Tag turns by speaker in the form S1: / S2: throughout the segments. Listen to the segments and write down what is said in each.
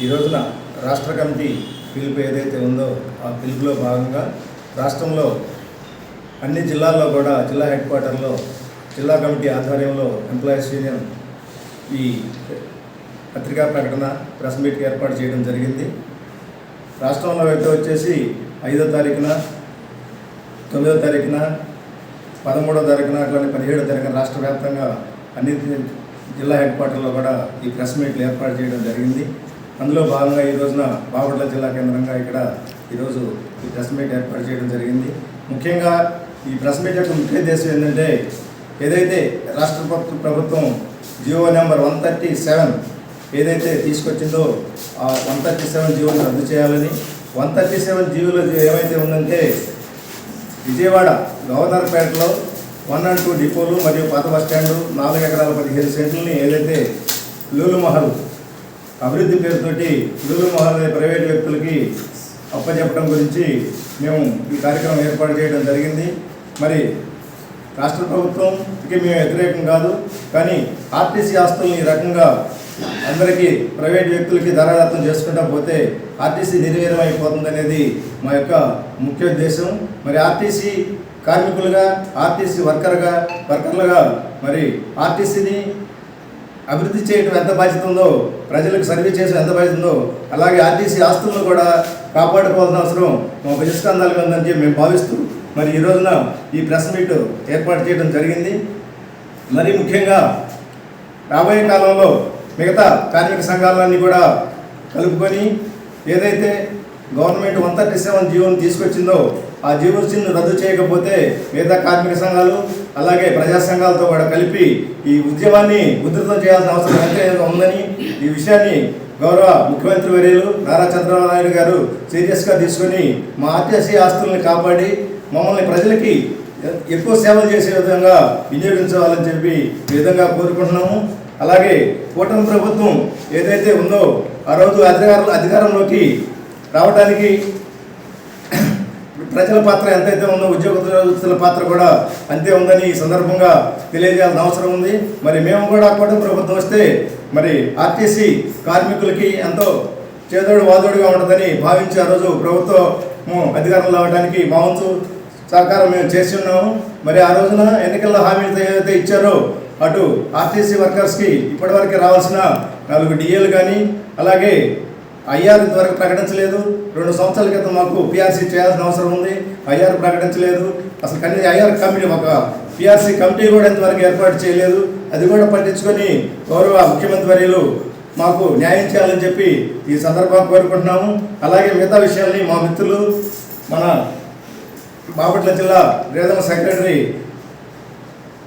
S1: ఈ రోజున రాష్ట్ర కమిటీ పిలుపు ఏదైతే ఉందో ఆ పిలుపులో భాగంగా రాష్ట్రంలో అన్ని జిల్లాల్లో కూడా జిల్లా హెడ్ క్వార్టర్లో జిల్లా కమిటీ ఆధ్వర్యంలో ఎంప్లాయీస్ యూనియన్ ఈ పత్రికా ప్రకటన ప్రెస్ మీట్ ఏర్పాటు చేయడం జరిగింది. రాష్ట్రంలో అయితే వచ్చేసి ఐదో తారీఖున తొమ్మిదో తారీఖున పదమూడో తారీఖున అట్లానే పదిహేడో తారీఖున రాష్ట్ర వ్యాప్తంగా అన్ని జిల్లా హెడ్ క్వార్టర్లో కూడా ఈ ప్రెస్ మీట్లు ఏర్పాటు చేయడం జరిగింది. అందులో భాగంగా ఈ రోజున బాపట్ల జిల్లా కేంద్రంగా ఇక్కడ ఈరోజు ఈ ప్రెస్ మీట్ ఏర్పాటు చేయడం జరిగింది. ముఖ్యంగా ఈ ప్రెస్ మీట్ యొక్క ముఖ్య ఉద్దేశం ఏంటంటే ఏదైతే రాష్ట్ర ప్రభుత్వం GO number one thirty seven ఏదైతే తీసుకొచ్చిందో ఆ వన్ థర్టీ సెవెన్ జీవోని రద్దు చేయాలని వన్ థర్టీ సెవెన్ జీవోలో ఏమైతే ఉందంటే విజయవాడ గవర్నర్పేటలో వన్ అండ్ టూ డిపోలు మరియు పాత బస్టాండు నాలుగు ఎకరాల పదిహేను సెంట్లని ఏదైతే లూలు మహల్ అభివృద్ధి పేరుతోటి లూలు మహాలయ ప్రైవేట్ వ్యక్తులకి అప్పచెప్పడం గురించి మేము ఈ కార్యక్రమం ఏర్పాటు చేయడం జరిగింది. మరి రాష్ట్ర ప్రభుత్వంకి మేము వ్యతిరేకం కాదు. కానీ ఆర్టీసీ ఆస్తుల్ని ఈ రకంగా అందరికీ ప్రైవేట్ వ్యక్తులకి ధరాదత్తం చేసుకుంటా పోతే ఆర్టీసీ నిర్వీర్యం అయిపోతుంది అనేది మా యొక్క ముఖ్య ఉద్దేశం. మరి ఆర్టీసీ కార్మికులుగా ఆర్టీసీ వర్కర్గా వర్కర్లుగా మరి ఆర్టీసీని అభివృద్ధి చేయడం ఎంత బాధ్యత ఉందో ప్రజలకు సర్వీస్ చేసే ఎంత బాధ్యత ఉందో అలాగే ఆర్టీసీ ఆస్తులను కూడా కాపాడుకోవాల్సిన అవసరం మా భుజస్కంధాల ఉందని చెప్పి మేము భావిస్తూ మరి ఈ రోజున ఈ ప్రెస్ మీట్ ఏర్పాటు చేయడం జరిగింది. మరి ముఖ్యంగా రాబోయే కాలంలో మిగతా కార్మిక సంఘాలన్నీ కూడా కలుపుకొని ఏదైతే గవర్నమెంట్ వన్ థర్టీ సెవెన్ జీవోని తీసుకొచ్చిందో ఆ జీవోని రద్దు చేయకపోతే మిగతా కార్మిక సంఘాలు అలాగే ప్రజా సంఘాలతో కూడా కలిపి ఈ ఉద్యమాన్ని ఉధృతం చేయాల్సిన అవసరం ఎంతైనా ఉందని ఈ విషయాన్ని గౌరవ ముఖ్యమంత్రి వర్యులు నారా చంద్రబాబు నాయుడు గారు సీరియస్గా తీసుకొని మా ఆర్టీసీ ఆస్తుల్ని కాపాడి మమ్మల్ని ప్రజలకి ఎక్కువ సేవలు చేసే విధంగా వినియోగించాలని చెప్పి ఈ విధంగా కోరుకుంటున్నాము. అలాగే కూటమి ప్రభుత్వం ఏదైతే ఉందో ఆ రోజు అధికార అధికారంలోకి రావడానికి ప్రజల పాత్ర ఎంతైతే ఉందో ఉద్యోగస్తుల పాత్ర కూడా అంతే ఉందని ఈ సందర్భంగా తెలియజేయాల్సిన అవసరం ఉంది. మరి మేము కూడా కూడా ప్రభుత్వం వస్తే మరి ఆర్టీసీ కార్మికులకి ఎంతో చేదోడు వాదోడుగా ఉంటుందని భావించి ఆ రోజు ప్రభుత్వం అధికారంలో రావడానికి మా వంతు సహకారం మేము చేసి ఉన్నాము. మరి ఆ రోజున ఎన్నికల్లో హామీలు ఏదైతే ఇచ్చారో అటు ఆర్టీసీ వర్కర్స్కి ఇప్పటివరకు రావాల్సిన నాలుగు డిఏలు కానీ అలాగే ఐఆర్ ఇంతవరకు ప్రకటించలేదు. రెండు సంవత్సరాల క్రితం మాకు పిఆర్సీ చేయాల్సిన అవసరం ఉంది. ఐఆర్ ప్రకటించలేదు. అసలు కనీసం ఐఆర్ కమిటీ ఒక పిఆర్సీ కమిటీ కూడా ఇంతవరకు ఏర్పాటు చేయలేదు. అది కూడా పట్టించుకొని గౌరవ ముఖ్యమంత్రి వర్యులు మాకు న్యాయం చేయాలని చెప్పి ఈ సందర్భంగా కోరుకుంటున్నాము. అలాగే మిగతా విషయాల్ని మా మిత్రులు మన బాపట్ల జిల్లా రీజనల్ సెక్రటరీ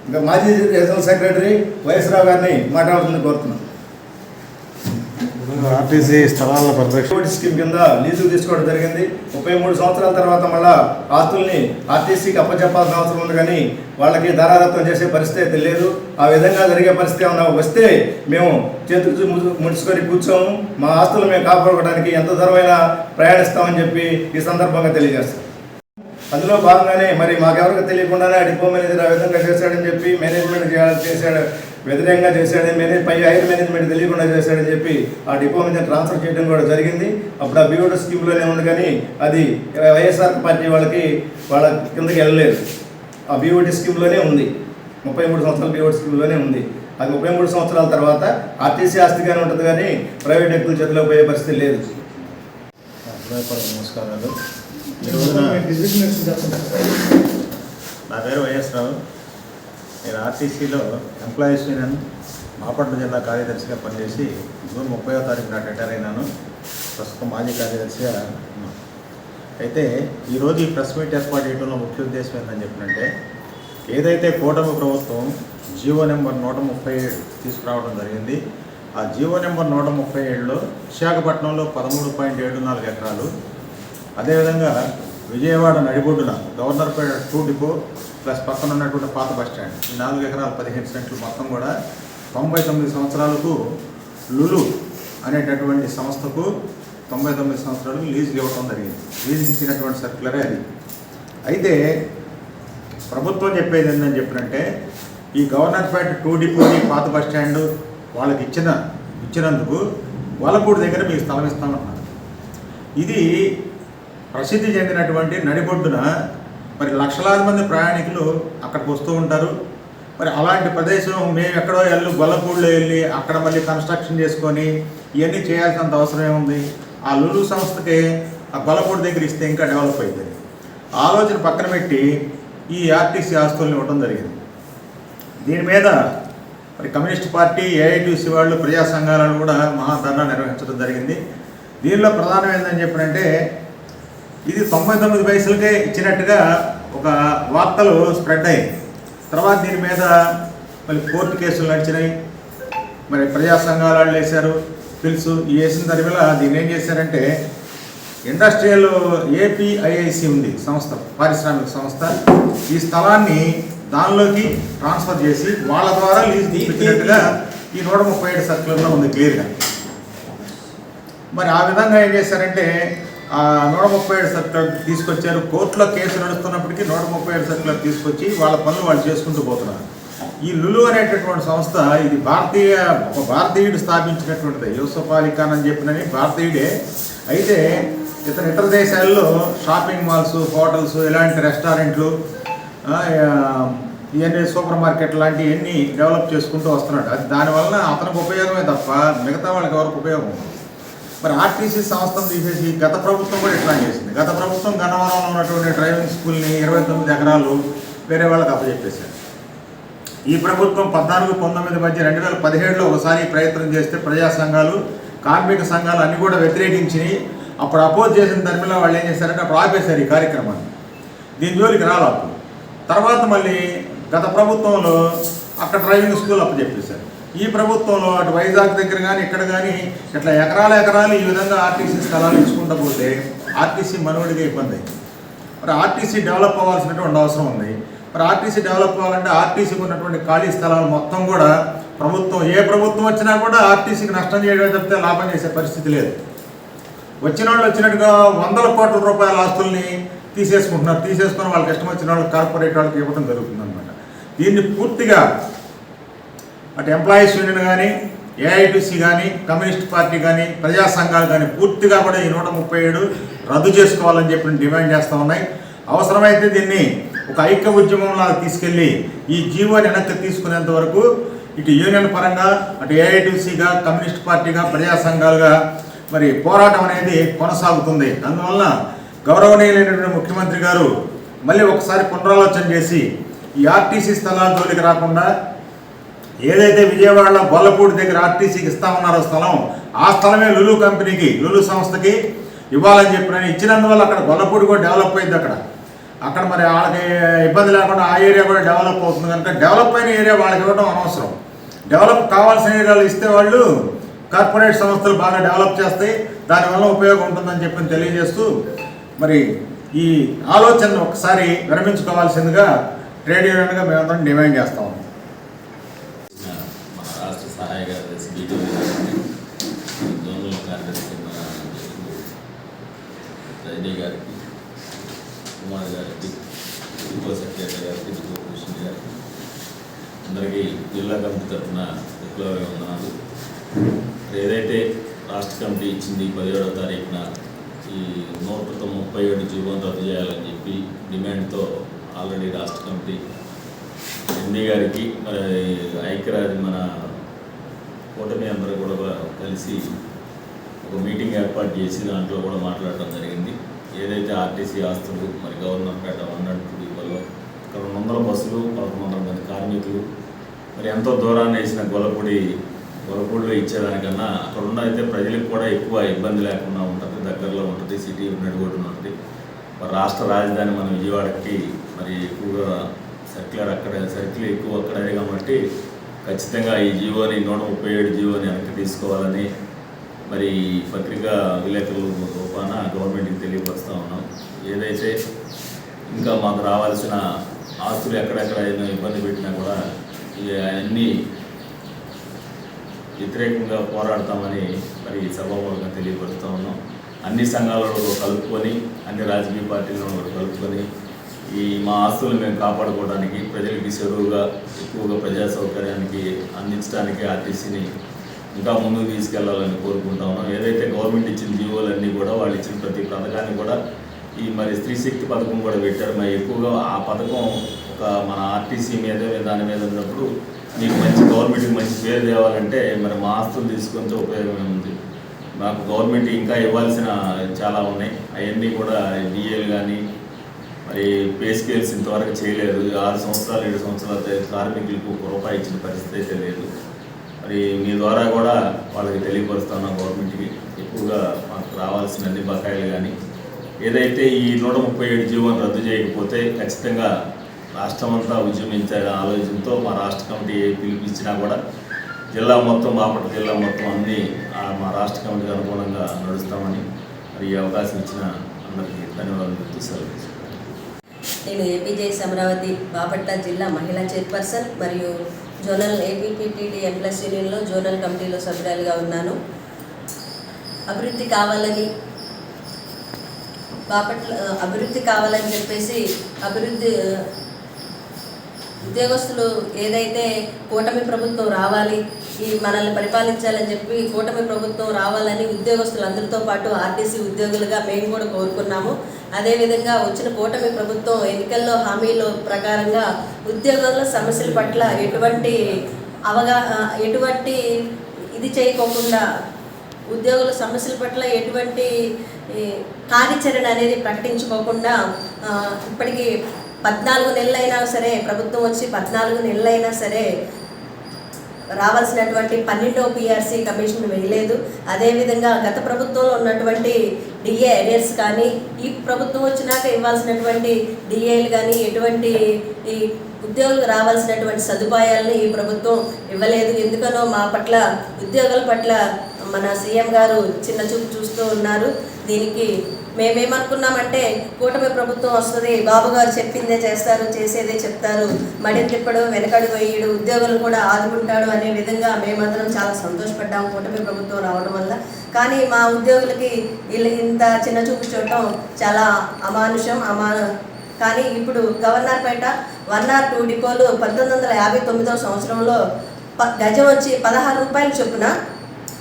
S1: ఇంకా మాజీ రీజనల్ సెక్రటరీ వైఎస్ రావు గారిని మాట్లాడుతుందని కోరుతున్నాం.
S2: ఆర్టీసీ స్థలాల పరిరక్షణ
S1: స్కీమ్ కింద లీజు తీసుకోవడం జరిగింది. ముప్పై మూడు సంవత్సరాల తర్వాత మళ్ళా ఆస్తుల్ని ఆర్టీసీకి అప్పచెప్పాల్సిన అవసరం ఉంది కానీ వాళ్ళకి ధారాదత్తం చేసే పరిస్థితి అయితే లేదు. ఆ విధంగా జరిగే పరిస్థితి ఏమన్నా వస్తే మేము చేతులు ముడుచుకొని కూర్చోము. మా ఆస్తులు మేము కాపాడుకోవడానికి ఎంత దూరమైనా ప్రయాణిస్తామని చెప్పి ఈ సందర్భంగా తెలియజేస్తాం. అందులో భాగంగానే మరి మాకెవరికి తెలియకుండానే ఆ డిపో మేనేజర్ ఆ విధంగా చేశాడని చెప్పి మేనేజ్మెంట్ చేయాలి చేశాడు వ్యతిరేకంగా చేశాడని మేనేజ్ పై హైర్ మేనేజ్మెంట్ తెలియకుండా చేశాడని చెప్పి ఆ డిపో మీద ట్రాన్స్ఫర్ చేయడం కూడా జరిగింది. అప్పుడు ఆ బీఓడో స్కీమ్లోనే ఉంది కానీ అది వైఎస్ఆర్ పార్టీ వాళ్ళకి వాళ్ళ కిందకి వెళ్ళలేదు. ఆ బీఓటీ స్కీమ్లోనే ఉంది. ముప్పై మూడు సంవత్సరాల బీఓటీ స్కీమ్లోనే ఉంది. అది ముప్పై మూడు సంవత్సరాల తర్వాత ఆర్టీసీ ఆస్తిగానే ఉంటుంది కానీ ప్రైవేట్ వ్యక్తుల చేతిలో పోయే పరిస్థితి లేదు.
S2: నమస్కారాలు. నా పేరు వైఎస్ రావు. నేను ఆర్టీసీలో ఎంప్లాయీస్ యూనియన్ మాపట్ల జిల్లా కార్యదర్శిగా పనిచేసి జూన్ ముప్పైవ తారీఖు నాటి రిటైర్ అయినాను. ప్రస్తుతం మాజీ కార్యదర్శిగా ఉన్నాను. అయితే ఈరోజు ఈ ప్రెస్ మీట్ ఏర్పాటు చేయడంలో ముఖ్య ఉద్దేశం ఏంటని చెప్పినంటే ఏదైతే కూటమి ప్రభుత్వం జీవో నెంబర్ నూట ముప్పై ఏడు తీసుకురావడం జరిగింది ఆ జీవో నెంబర్ నూట ముప్పై ఏడులో విశాఖపట్నంలో పదమూడు పాయింట్ ఏడు నాలుగు ఎకరాలు అదేవిధంగా విజయవాడ నడిబొడ్డున గవర్నర్పేట టూ డిపో ప్లస్ పక్కన ఉన్నటువంటి పాత బస్ స్టాండ్. ఈ నాలుగు ఎకరాల పదిహేను సెంట్లు మొత్తం కూడా తొంభై తొమ్మిది సంవత్సరాలకు లులు అనేటటువంటి సంస్థకు తొంభై తొమ్మిది సంవత్సరాలకు లీజుకి ఇవ్వడం జరిగింది. లీజుకి ఇచ్చినటువంటి సర్క్యులరే అది. అయితే ప్రభుత్వం చెప్పేది ఏంటని చెప్పినంటే ఈ గవర్నర్పేట టూ డిపోని పాత బస్ స్టాండ్ వాళ్ళకి ఇచ్చిన ఇచ్చినందుకు వలపూడి దగ్గర మీకు స్థలం ఇస్తామన్నారు. ఇది ప్రసిద్ధి చెందినటువంటి నడిబొడ్డున మరి లక్షలాది మంది ప్రయాణికులు అక్కడికి వస్తూ ఉంటారు. మరి అలాంటి ప్రదేశం మేము ఎక్కడో వెళ్ళి గొల్లపూడిలో వెళ్ళి అక్కడ మళ్ళీ కన్స్ట్రక్షన్ చేసుకొని ఇవన్నీ చేయాల్సినంత అవసరం ఏముంది? ఆ లులు సంస్థకి ఆ గొల్లపూడి దగ్గర ఇస్తే ఇంకా డెవలప్ అవుతుంది ఆలోచన పక్కన పెట్టి ఈ ఆర్టీసీ ఆస్తుల్ని ఇవ్వడం జరిగింది. దీని మీద మరి కమ్యూనిస్ట్ పార్టీ ఏఐటీసీ వాళ్ళు ప్రజా సంఘాలను కూడా మహాధర్నా నిర్వహించడం జరిగింది. దీనిలో ప్రధానం ఏంటని చెప్పినంటే ఇది తొంభై తొమ్మిది పైసలకే ఇచ్చినట్టుగా ఒక వార్తలు స్ప్రెడ్ అయ్యాయి. తర్వాత దీని మీద మళ్ళీ కోర్టు కేసులు నడిచినాయి. మరి ప్రజా సంఘాల వాళ్ళు వేశారు పిలుసు ఈ వేసిన తర్వాత దీన్ని ఏం చేశారంటే ఇండస్ట్రియల్ ఏపీఐఐసి ఉంది సంస్థ పారిశ్రామిక సంస్థ. ఈ స్థలాన్ని దానిలోకి ట్రాన్స్ఫర్ చేసి వాళ్ళ ద్వారా లీజ్ తీసుకున్నట్టుగా ఈ నూట ముప్పై ఏడు సర్కులర్లో ఉంది క్లియర్గా. మరి ఆ విధంగా ఏం చేశారంటే నూట ముప్పై ఏడు సర్కులర్ తీసుకొచ్చారు. కోర్టులో కేసు నడుస్తున్నప్పటికీ నూట ముప్పై ఏడు సర్కులర్ తీసుకొచ్చి వాళ్ళ పనులు వాళ్ళు చేసుకుంటూ పోతున్నారు. ఈ లులు అనేటటువంటి సంస్థ ఇది భారతీయ ఒక భారతీయుడు స్థాపించినటువంటిది. యూసఫ్ అలీ ఖాన్ అని చెప్పినని భారతీయుడే. అయితే ఇతర ఇతర దేశాల్లో షాపింగ్ మాల్స్ హోటల్స్ ఇలాంటి రెస్టారెంట్లు ఇవన్నీ సూపర్ మార్కెట్ లాంటివి అన్నీ డెవలప్ చేసుకుంటూ వస్తున్నాడు. అది దానివల్ల అతనికి ఉపయోగమే తప్ప మిగతా వాళ్ళకి ఎవరికి ఉపయోగం మరి ఆర్టీసీ సంస్థను తీసేసి గత ప్రభుత్వం కూడా ఇట్లా చేసింది. గత ప్రభుత్వం గన్నవరంలో ఉన్నటువంటి డ్రైవింగ్ స్కూల్ని ఇరవై తొమ్మిది ఎకరాలు వేరే వాళ్ళకి అప్పచెప్పేశారు. ఈ ప్రభుత్వం పద్నాలుగు పంతొమ్మిది మధ్య రెండు వేల పదిహేడులో ఒకసారి ప్రయత్నం చేస్తే ప్రజా సంఘాలు కార్మిక సంఘాలు అన్నీ కూడా వ్యతిరేకించి అప్పుడు అపోజ్ చేసిన తరపులో వాళ్ళు ఏం చేశారంటే అప్పుడు ఆపేశారు ఈ కార్యక్రమాన్ని. దీని జోలికి రాలేదు. తర్వాత మళ్ళీ గత ప్రభుత్వంలో అక్కడ డ్రైవింగ్ స్కూల్ అప్పచెప్పేశారు. ఈ ప్రభుత్వంలో అటు వైజాగ్ దగ్గర కానీ ఇక్కడ కానీ ఇట్లా ఎకరాల ఎకరాలు ఈ విధంగా ఆర్టీసీ స్థలాలు ఇచ్చుకుంటూ పోతే ఆర్టీసీ మనవడిగా ఇబ్బంది. మరి ఆర్టీసీ డెవలప్ అవ్వాల్సినటువంటి అవసరం ఉంది. మరి ఆర్టీసీ డెవలప్ అవ్వాలంటే ఆర్టీసీకి ఉన్నటువంటి ఖాళీ స్థలాలు మొత్తం కూడా ప్రభుత్వం ఏ ప్రభుత్వం వచ్చినా కూడా ఆర్టీసీకి నష్టం చేయడం తప్పితే లాభం చేసే పరిస్థితి లేదు. వచ్చిన వాళ్ళు వచ్చినట్టుగా వందల కోట్ల రూపాయల ఆస్తుల్ని తీసేసుకుంటున్నారు. తీసేసుకుని వాళ్ళకి ఇష్టం వచ్చిన వాళ్ళు కార్పొరేట్ వాళ్ళకి ఇవ్వడం జరుగుతుంది అనమాట దీన్ని పూర్తిగా అటు ఎంప్లాయీస్ యూనియన్ కానీ ఏఐటీసీ కానీ కమ్యూనిస్ట్ పార్టీ కానీ ప్రజా సంఘాలు కానీ పూర్తిగా కూడా ఈ నూట ముప్పై ఏడు రద్దు చేసుకోవాలని చెప్పి డిమాండ్ చేస్తూ ఉన్నాయి. అవసరమైతే దీన్ని ఒక ఐక్య ఉద్యమంలా తీసుకెళ్ళి ఈ జీవోని వెనక్కి తీసుకునేంత వరకు ఇటు యూనియన్ పరంగా అటు ఏఐటీసీగా కమ్యూనిస్ట్ పార్టీగా ప్రజా సంఘాలుగా మరి పోరాటం అనేది కొనసాగుతుంది. అందువల్ల గౌరవనీయులైనటువంటి ముఖ్యమంత్రి గారు మళ్ళీ ఒకసారి పునరాలోచన చేసి ఈ ఆర్టీసీ స్థలాల జోలికి రాకుండా ఏదైతే విజయవాడలో గొల్లపూడి దగ్గర ఆర్టీసీకి ఇస్తా ఉన్నారో స్థలం ఆ స్థలమే లులు కంపెనీకి లులు సంస్థకి ఇవ్వాలని చెప్పిన ఇచ్చినందువల్ల అక్కడ గొల్లపూడి కూడా డెవలప్ అయింది అక్కడ. అక్కడ మరి వాళ్ళకి ఇబ్బంది లేకుండా ఆ ఏరియా కూడా డెవలప్ అవుతుంది కనుక డెవలప్ అయిన ఏరియా వాళ్ళకి ఇవ్వడం అనవసరం. డెవలప్ కావాల్సిన ఏరియాలు ఇస్తే వాళ్ళు కార్పొరేట్ సంస్థలు బాగా డెవలప్ చేస్తాయి దానివల్ల ఉపయోగం ఉంటుందని చెప్పి తెలియజేస్తూ మరి ఈ ఆలోచనను ఒకసారి విరమించుకోవాల్సిందిగా ట్రేడ్ యూనియన్గా మేమందరం డిమాండ్ చేస్తాం ఉన్నాం
S3: మన రాష్ట్ర సహాయ కార్యదర్శి బీటీ జోనల్ కార్యదర్శి మన రజనీ గారికి కుమార్ గారికి డిపో సెక్రటరీ గారికి కృష్ణ గారికి అందరికీ జిల్లా కమిటీ తరఫున విప్లవ వందనాలు ఏదైతే రాష్ట్ర కమిటీ ఇచ్చింది పదిహేడవ తారీఖున ఈ నూట ముప్పై ఏడు జీవోని రద్దు చేయాలని చెప్పి డిమాండ్తో ఆల్రెడీ రాష్ట్ర కమిటీ ఎండి గారికి మరి ఐక్యరాజ్య మన కూటమి అందరూ కూడా కలిసి ఒక మీటింగ్ ఏర్పాటు చేసి దాంట్లో కూడా మాట్లాడటం జరిగింది. ఏదైతే ఆర్టీసీ ఆస్తులు మరి గవర్నర్ పేట వన్ రెండు వందల బస్సులు పదకొండు వందల మంది కార్మికులు. మరి ఎంతో దూరాన్ని వేసిన గొల్లపూడి గొల్లపూడిలో ఇచ్చేదానికన్నా అక్కడ ఉన్న అయితే ప్రజలకు కూడా ఎక్కువ ఇబ్బంది లేకుండా ఉంటుంది దగ్గరలో ఉంటుంది సిటీ నడిగొడ్డున ఉంటుంది. మరి రాష్ట్ర రాజధాని మన విజయవాడకి మరి ఎక్కువగా సర్క్యులర్ అక్కడ సర్కిల్ ఎక్కువ అక్కడే కాబట్టి ఖచ్చితంగా ఈ జీవోని నూట ముప్పై ఏడు జీవోని వెనక్కి తీసుకోవాలని మరి పత్రికా విలేకరుల రూపాన గవర్నమెంట్కి తెలియపరుస్తూ ఉన్నాం. ఏదైతే ఇంకా మాకు రావాల్సిన ఆస్తులు ఎక్కడెక్కడ ఏదైనా ఇబ్బంది పెట్టినా కూడా అన్నీ వ్యతిరేకంగా పోరాడతామని మరి సభాముఖంగా తెలియపరుస్తూ ఉన్నాం. అన్ని సంఘాలలో కలుపుకొని అన్ని రాజకీయ పార్టీలను కలుపుకొని ఈ మా ఆస్తులు మేము కాపాడుకోవడానికి ప్రజలకి చెరువుగా ఎక్కువగా ప్రజా సౌకర్యానికి అందించడానికి ఆర్టీసీని ఇంకా ముందుకు తీసుకెళ్ళాలని కోరుకుంటా ఉన్నాం. ఏదైతే గవర్నమెంట్ ఇచ్చిన జీవోలన్నీ కూడా వాళ్ళు ఇచ్చిన ప్రతి పథకాన్ని కూడా ఈ మరి స్త్రీ శక్తి పథకం కూడా పెట్టారు. మరి ఎక్కువగా ఆ పథకం ఒక మన ఆర్టీసీ మీద దాని మీద ఉన్నప్పుడు మీకు మంచి గవర్నమెంట్కి మంచి పేరు తేవాలంటే మరి మా ఆస్తులు తీసుకుంటే ఉపయోగమే ఉంది. మాకు గవర్నమెంట్ ఇంకా ఇవ్వాల్సిన చాలా ఉన్నాయి. అవన్నీ కూడా డిఏలు కానీ మరి పే స్కేల్స్ ఇంతవరకు చేయలేదు. ఆరు సంవత్సరాలు ఏడు సంవత్సరాలు కార్మికులకు ఒక రూపాయి ఇచ్చిన పరిస్థితి అయితే లేదు. మరి మీ ద్వారా కూడా వాళ్ళకి తెలియపరుస్తున్నాం గవర్నమెంట్కి. ఎక్కువగా మాకు రావాల్సిన అన్ని బకాయిలు కానీ ఏదైతే ఈ నూట ముప్పై ఏడు జీవోని రద్దు చేయకపోతే ఖచ్చితంగా రాష్ట్రం అంతా ఉద్యమించే ఆలోచనతో మా రాష్ట్ర కమిటీ పిలిపించినా కూడా జిల్లా మొత్తం బాపట్ల జిల్లా మొత్తం అన్ని మా రాష్ట్ర కమిటీకి అనుగుణంగా నడుస్తామని మరి ఈ అవకాశం ఇచ్చిన అందరికీ ధన్యవాదాలు చెప్తూ సెలవు
S4: నేను ఏపీజే అమరావతి బాపట్ల జిల్లా మహిళా చైర్పర్సన్ మరియు జోనల్ ఏపీపీటీడీ ఎంప్లస్ యూనియన్లో జోనల్ కమిటీలో సభ్యురాలుగా ఉన్నాను. అభివృద్ధి కావాలని బాపట్ల అభివృద్ధి కావాలని చెప్పేసి అభివృద్ధి ఉద్యోగస్తులు ఏదైతే కూటమి ప్రభుత్వం రావాలి ఈ మనల్ని పరిపాలించాలని చెప్పి కూటమి ప్రభుత్వం రావాలని ఉద్యోగస్తులు అందరితో పాటు ఆర్టీసీ ఉద్యోగులుగా మేము కూడా కోరుకున్నాము. అదేవిధంగా వచ్చిన కూటమి ప్రభుత్వం ఎన్నికల్లో హామీల ప్రకారంగా ఉద్యోగుల సమస్యల పట్ల ఎటువంటి అవగా ఎటువంటి ఇది చేయకోకుండా ఉద్యోగుల సమస్యల పట్ల ఎటువంటి ఈ, కార్యాచరణ అనేది ప్రకటించుకోకుండా ఇప్పటికీ పద్నాలుగు నెలలైనా సరే ప్రభుత్వం వచ్చి పద్నాలుగు నెలలైనా సరే రావాల్సినటువంటి పన్నెండో పిఆర్సీ కమిషన్ వేయలేదు. అదేవిధంగా గత ప్రభుత్వంలో ఉన్నటువంటి డిఏ ఎరియర్స్ కానీ ఈ ప్రభుత్వం వచ్చినాక ఇవ్వాల్సినటువంటి డిఏలు కానీ ఎటువంటి ఈ ఉద్యోగులకు రావాల్సినటువంటి సదుపాయాలను ఈ ప్రభుత్వం ఇవ్వలేదు. ఎందుకనో మా పట్ల ఉద్యోగుల పట్ల మన సీఎం గారు చిన్న చూపు చూస్తూ ఉన్నారు. దీనికి మేమేమనుకున్నామంటే కూటమి ప్రభుత్వం వస్తుంది బాబు గారు చెప్పిందే చేస్తారు చేసేదే చెప్తారు. మడిని తిప్పడు వెనకడు వేయడు ఉద్యోగులు కూడా ఆదుకుంటాడు అనే విధంగా మేమందరం చాలా సంతోషపడ్డాము కూటమి ప్రభుత్వం రావడం వల్ల. కానీ మా ఉద్యోగులకి వీళ్ళు ఇంత చిన్న చూపు చూడటం చాలా అమానుషం అమాన కానీ ఇప్పుడు గవర్నర్పేట వన్ ఆర్ టూ డిపోలు పంతొమ్మిది వందల యాభై తొమ్మిదవ సంవత్సరంలో గజం వచ్చి పదహారు రూపాయల చొప్పున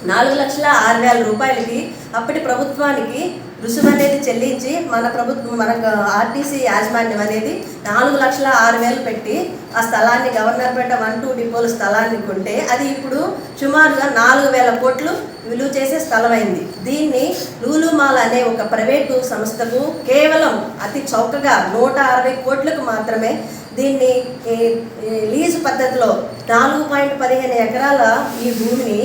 S4: నాలుగు లక్షల ఆరు వేల రూపాయలకి అప్పటి ప్రభుత్వానికి రుసుము అనేది చెల్లించి మన ప్రభుత్వం మన ఆర్టీసీ యాజమాన్యం అనేది నాలుగు లక్షల ఆరు వేలు పెట్టి ఆ స్థలాన్ని గవర్నర్పేట వన్ టూ డిపోల స్థలాన్ని కొంటే అది ఇప్పుడు సుమారుగా నాలుగు వేల కోట్లు విలువ చేసే స్థలమైంది. దీన్ని లూలు మాల్ అనే ఒక ప్రైవేటు సంస్థకు కేవలం అతి చౌకగా నూట అరవై కోట్లకు మాత్రమే దీన్ని లీజు పద్ధతిలో నాలుగు పాయింట్ పదిహేను ఎకరాల ఈ భూమిని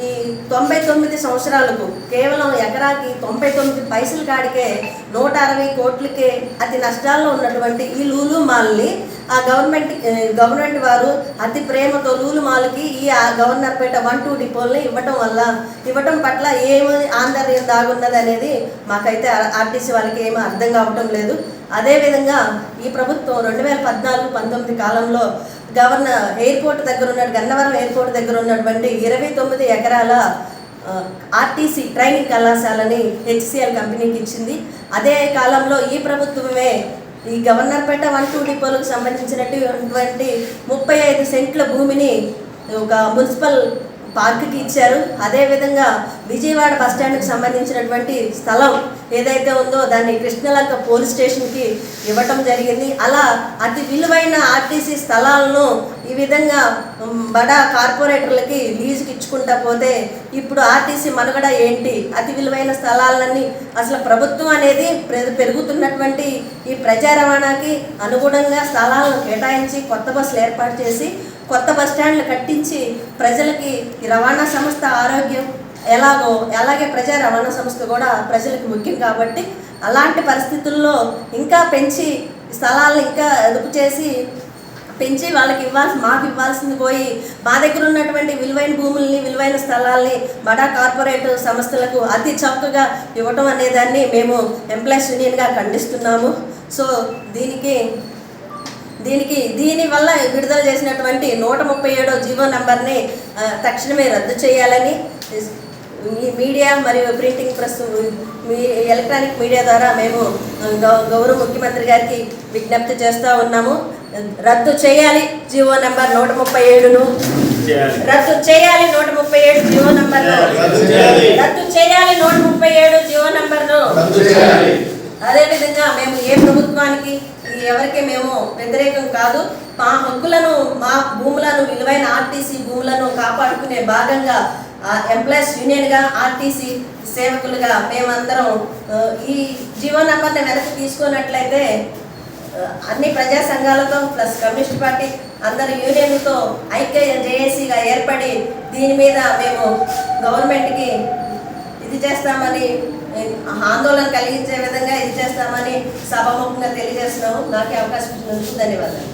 S4: ఈ తొంభై తొమ్మిది సంవత్సరాలకు కేవలం ఎకరాకి తొంభై తొమ్మిది పైసలు కాడికే నూట అరవై కోట్లకే అతి నష్టాల్లో ఉన్నటువంటి ఈ లూలు మాల్ని ఆ గవర్నమెంట్ గవర్నమెంట్ వారు అతి ప్రేమతో లూలు మాల్కి ఈ ఆ గవర్నర్పేట వన్ టూ డిపోల్ని ఇవ్వటం వల్ల ఇవ్వటం పట్ల ఏమి ఆందర్యం దాగున్నది అనేది మాకైతే ఆర్టీసీ వాళ్ళకి ఏమీ అర్థం కావటం లేదు. అదేవిధంగా ఈ ప్రభుత్వం రెండు వేల పద్నాలుగు పంతొమ్మిది కాలంలో గవర్నర్ ఎయిర్పోర్ట్ దగ్గర ఉన్న గన్నవరం ఎయిర్పోర్ట్ దగ్గర ఉన్నటువంటి ఇరవై తొమ్మిది ఎకరాల ఆర్టీసీ ట్రైనింగ్ కళాశాలని హెచ్సిఎల్ కంపెనీకి ఇచ్చింది. అదే కాలంలో ఈ ప్రభుత్వమే ఈ గవర్నర్పేట వన్ టూ డిపోలకు సంబంధించినటువంటి ముప్పై ఐదు సెంట్ల భూమిని ఒక మున్సిపల్ పార్క్కి ఇచ్చారు. అదేవిధంగా విజయవాడ బస్ స్టాండ్కి సంబంధించినటువంటి స్థలం ఏదైతే ఉందో దాన్ని కృష్ణలంక పోలీస్ స్టేషన్కి ఇవ్వటం జరిగింది. అలా అతి విలువైన ఆర్టీసీ స్థలాలను ఈ విధంగా బడా కార్పొరేటర్లకి లీజుకి ఇచ్చుకుంటా పోతే ఇప్పుడు ఆర్టీసీ మనుగడ ఏంటి? అతి విలువైన స్థలాలన్నీ అసలు ప్రభుత్వం అనేది పెరుగుతున్నటువంటి ఈ ప్రజా రవాణాకి అనుగుణంగా స్థలాలను కేటాయించి కొత్త బస్సులు ఏర్పాటు చేసి కొత్త బస్ స్టాండ్లు కట్టించి ప్రజలకి రవాణా సంస్థ ఆరోగ్యం ఎలాగో అలాగే ప్రజా రవాణా సంస్థ కూడా ప్రజలకు ముఖ్యం కాబట్టి అలాంటి పరిస్థితుల్లో ఇంకా పెంచి స్థలాలను ఇంకా అదుపు చేసి పెంచి వాళ్ళకి ఇవ్వాల్సి మాకు ఇవ్వాల్సింది పోయి మా దగ్గర ఉన్నటువంటి విలువైన భూముల్ని విలువైన స్థలాల్ని బడా కార్పొరేట్ సంస్థలకు అతి చౌకగా ఇవ్వటం అనేదాన్ని మేము ఎంప్లాయీస్ యూనియన్గా ఖండిస్తున్నాము. సో దీనికి దీనికి దీని వల్ల విడుదల చేసినటువంటి నూట ముప్పై ఏడో జీవో నంబర్ని తక్షణమే రద్దు చేయాలని ఈ మీడియా మరియు ప్రింటింగ్ ప్రెస్ మీ ఎలక్ట్రానిక్ మీడియా ద్వారా మేము గౌ- గౌరవ ముఖ్యమంత్రి గారికి విజ్ఞప్తి చేస్తూ ఉన్నాము. రద్దు చేయాలి జీవో నెంబర్ నూట ముప్పై ఏడును. రద్దు చేయాలి నూట ముప్పై ఏడు జీవో నంబర్
S1: రద్దు చేయాలి.
S4: నూట ముప్పై ఏడు జీవో నంబర్ను. అదేవిధంగా మేము ఏ ప్రభుత్వానికి ఎవరికి మేము వ్యతిరేకం కాదు మా హక్కులను మా భూములను విలువైన ఆర్టీసీ భూములను కాపాడుకునే భాగంగా ఎంప్లాయీస్ యూనియన్గా ఆర్టీసీ సేవకులుగా మేమందరం ఈ జీవో నంబర్ని వెనక్కి తీసుకున్నట్లయితే అన్ని ప్రజా సంఘాలతో ప్లస్ కమ్యూనిస్ట్ పార్టీ అందరు యూనియన్తో ఐక్య జేఏసీగా ఏర్పడి దీని మీద మేము గవర్నమెంట్కి ఇది చేస్తామని ఆందోళన కలిగించే విధంగా ఇది చేస్తామని సభాముఖంగా తెలియజేస్తున్నాము. నాకే అవకాశం ఇచ్చినందుకు ధన్యవాదాలు.